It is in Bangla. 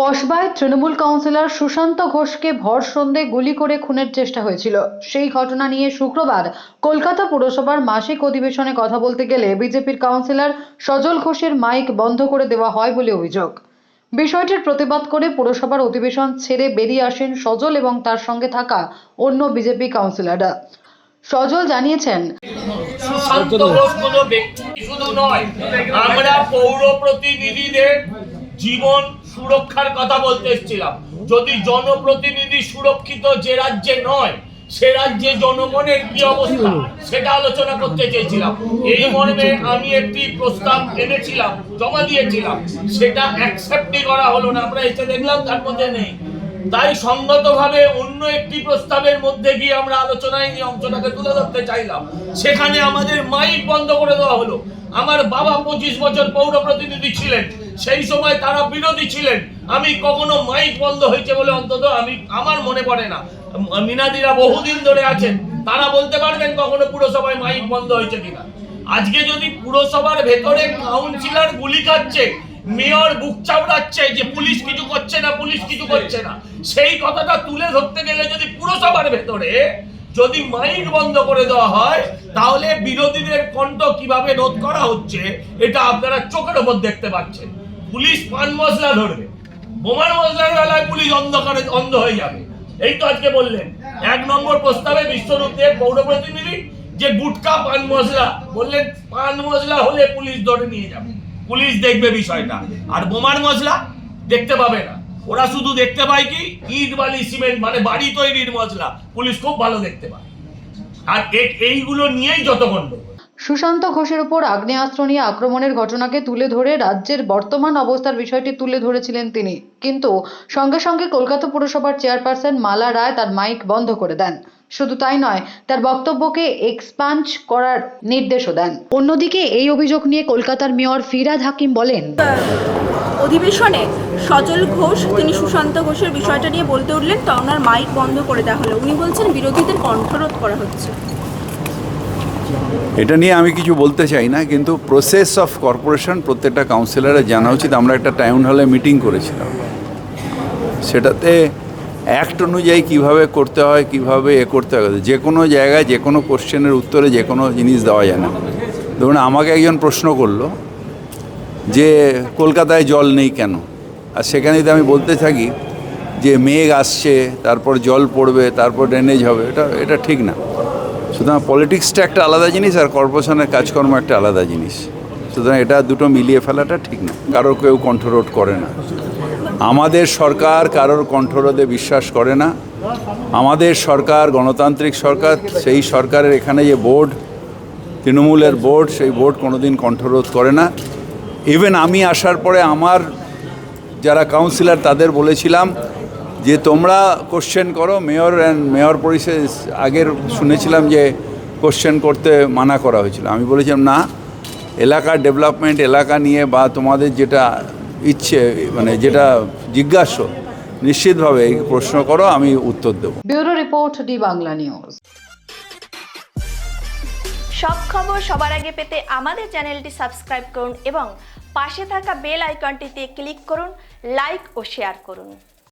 কসবায় তৃণমূল কাউন্সিলর সুশান্ত ঘোষকে ভর সন্ধে গুলি করে খুনের চেষ্টা হয়েছিল। সেই ঘটনা নিয়ে শুক্রবার কলকাতা পুরসভার মাসিক অধিবেশনে কথা বলতে গেলে বিজেপির কাউন্সিলর সজল ঘোষের মাইক বন্ধ করে দেওয়া হয় বলে অভিযোগ। বিষয়টির প্রতিবাদ করে পুরসভার অধিবেশন ছেড়ে বেরিয়ে আসেন সজল এবং তার সঙ্গে থাকা অন্য বিজেপি কাউন্সিলররা। সজল জানিয়েছেন জীবন সুরক্ষার কথা বলতে এসেছিলাম। যদি জনপ্রতিনিধি সুরক্ষিত যে রাজ্যে নয়, সে রাজ্যে জনগণের কি অবস্থা? সেটা আলোচনা করতে চেয়েছিলাম। এই মর্মে আমি একটি প্রস্তাব এনেছিলাম, জমা দিয়েছিলাম। সেটা অ্যাকসেপ্টই করা হলো না, আমরা এসে দেখলাম তার মধ্যে নেই। তাই সঙ্গতভাবে অন্য একটি প্রস্তাবের মধ্যে গিয়ে আমরা আলোচনায় এই অংশটাকে তুলে ধরতে চাইলাম। সেখানে আমাদের মাইক বন্ধ করে দেওয়া হলো। আমার বাবা পঁচিশ বছর পৌর প্রতিনিধি ছিলেন। সেই সময় তারা বিরোধী ছিলেন। আমি কখনো মাইক বন্ধ হয়েছে বলে অন্তত আমি, আমার মনে পড়ে না। মিনাদিরা বহুদিন ধরে আছেন। তারা বলতে পারবেন কখনো পুরসভায় মাইক বন্ধ হয়েছে কিনা। আজকে যদি পুরসভার ভেতরে কাউন্সিলর গুলি খাচ্ছে, মেয়র বুক চাপড়াচ্ছে যে পুলিশ কিছু করছে না, পুলিশ কিছু করছে না, সেই কথাটা তুলে ধরতে গেলে যদি পুরসভার ভেতরে যদি মাইক বন্ধ করে দেওয়া হয়, তাহলে বিরোধীদের কণ্ঠ কীভাবে রোধ করা হচ্ছে, এটা আপনারা চোখের ওপর দেখতে পাচ্ছেন। পুলিশ পান মশলা ধরবে। বোমার মশলার বেলায় পুলিশ অন্ধকারে অন্ধ হয়ে যাবে। এই তো আজকে বললেন। এক নম্বর প্রস্তাবে বিশ্বরূপ দেব পৌর প্রতিনিধি যে গুটকা পান মশলা বললেন, পান মশলা হলে পুলিশ ধরে নিয়ে যাবে। পুলিশ দেখবে বিষয়টা। আর বোমার মশলা দেখতে পাবে না। ওরা শুধু দেখতে পায় কি? ইট বালি, সিমেন্ট মানে বাড়ি তৈরির মশলা। পুলিশ খুব ভালো দেখতে পায়। আর এইগুলো নিয়েই যত সুশান্ত ঘোষের উপর আগ্নেয়াস্ত্র নিয়ে আক্রমণের ঘটনাকে তুলে ধরে রাজ্যের বর্তমান অবস্থার বিষয়টি তুলে ধরেছিলেন তিনি। কিন্তু সঙ্গে সঙ্গে কলকাতা পুরসভার চেয়ারপারসন মালা রায় তার মাইক বন্ধ করে দেন। শুধু তাই নয়, তার বক্তব্যকে এক্সপাঞ্জ করার নির্দেশও দেন। অন্যদিকে এই অভিযোগ নিয়ে কলকাতার মেয়র ফিরাদ হাকিম বলেন, অধিবেশনে সজল ঘোষ, তিনি সুশান্ত ঘোষের বিষয়টা নিয়ে বলতে উঠলেন, তা ওনার মাইক বন্ধ করে দেওয়া হলো। উনি বলছেন, বিরোধীদের কণ্ঠরোধ করা হচ্ছে। এটা নিয়ে আমি কিছু বলতে চাই না, কিন্তু প্রসেস অফ কর্পোরেশন প্রত্যেকটা কাউন্সিলরের জানা উচিত। আমরা একটা টাউন হলে মিটিং করেছিলাম। সেটাতে অ্যাক্ট অনুযায়ী কীভাবে করতে হয়, কীভাবে এ করতে হয়, যে কোনো জায়গায় যে কোনো কোশ্চেনের উত্তরে যে কোনো জিনিস দেওয়া যায় না। ধরুন, আমাকে একজন প্রশ্ন করল যে, কলকাতায় জল নেই কেন? আর সেখানে যদি আমি বলতে থাকি যে, মেঘ আসছে, তারপর জল পড়বে, তারপর ড্রেনেজ হবে। এটা এটা ঠিক না। সুতরাং পলিটিক্সটা একটা আলাদা জিনিস আর কর্পোরেশনের কাজকর্ম একটা আলাদা জিনিস। সুতরাং এটা দুটো মিলিয়ে ফেলাটা ঠিক না। কারোর কেউ কণ্ঠরোধ করে না। আমাদের সরকার কারোর কণ্ঠরোধে বিশ্বাস করে না। আমাদের সরকার, গণতান্ত্রিক সরকার, সেই সরকারের এখানে যে বোর্ড, তৃণমূলের বোর্ড, সেই বোর্ড কোনোদিন কণ্ঠরোধ করে না। ইভেন আমি আসার পরে আমার যারা কাউন্সিলর তাদের বলেছিলাম যে তোমরা কোশ্চেন করো মেয়র অ্যান্ড মেয়র পরিষদ আগের শুনেছিলাম যে কোশ্চেন করতে মানা করা হয়েছিল। আমি বলেছিলাম না এলাকার ডেভেলপমেন্ট এলাকা নিয়ে বা তোমাদের যেটা ইচ্ছে মানে যেটা জিজ্ঞাসা নিশ্চিতভাবে এই প্রশ্ন করো আমি উত্তর দেবো। Bureau report D Bangla news. সব খবর সবার আগে পেতে আমাদের চ্যানেলটি সাবস্ক্রাইব করুন এবং পাশে থাকা বেল আইকনটিতে ক্লিক করুন লাইক ও শেয়ার করুন।